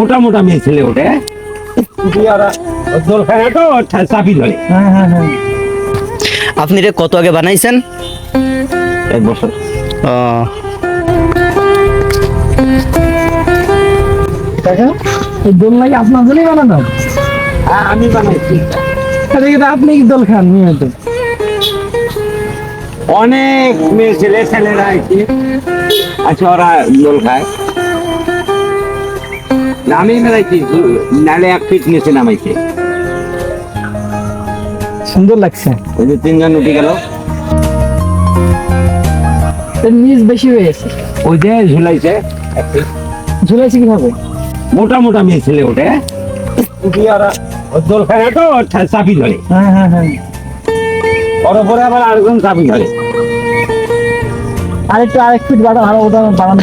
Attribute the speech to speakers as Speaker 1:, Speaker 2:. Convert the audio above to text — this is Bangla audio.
Speaker 1: মোটা মোটা মেয়ে ছেলে ওঠে। ওরা দোল খায় তো চাপি ধরে।
Speaker 2: হ্যাঁ হ্যাঁ হ্যাঁ।
Speaker 3: আপনি এটা কত আগে বানাইছেন?
Speaker 1: এক বছর।
Speaker 2: আপনার জন্যই বানানো?
Speaker 1: আমি বানাইছি।
Speaker 2: আপনি কি দোল খান নিয়মিত
Speaker 1: অনেক মেয়ে ছেলে ছেলেরা আছে আচ্ছা ওরা দোল খায়। আমি মেলাইছি নালে এক ফিট নিচে নামাইছে।
Speaker 2: সুন্দর লাগছে।
Speaker 1: ওই যে তিনজন উঠে গেল।
Speaker 2: নিচ বেশি হয়ে গেছে।
Speaker 1: ওই যে ঝুলাইছে।
Speaker 2: ঝুলাইছে কীভাবে?
Speaker 1: মোটা মোটা মেয়ে ছেলে ওঠে। দোল খায় তো চাপি ধরে।
Speaker 2: হ্যাঁ হ্যাঁ হ্যাঁ।
Speaker 1: উপরে আবার আরেকজন চাপি ধরে।
Speaker 2: আর একটু আরেক ফিট বাড়া ভালো ওটা বাড়ানো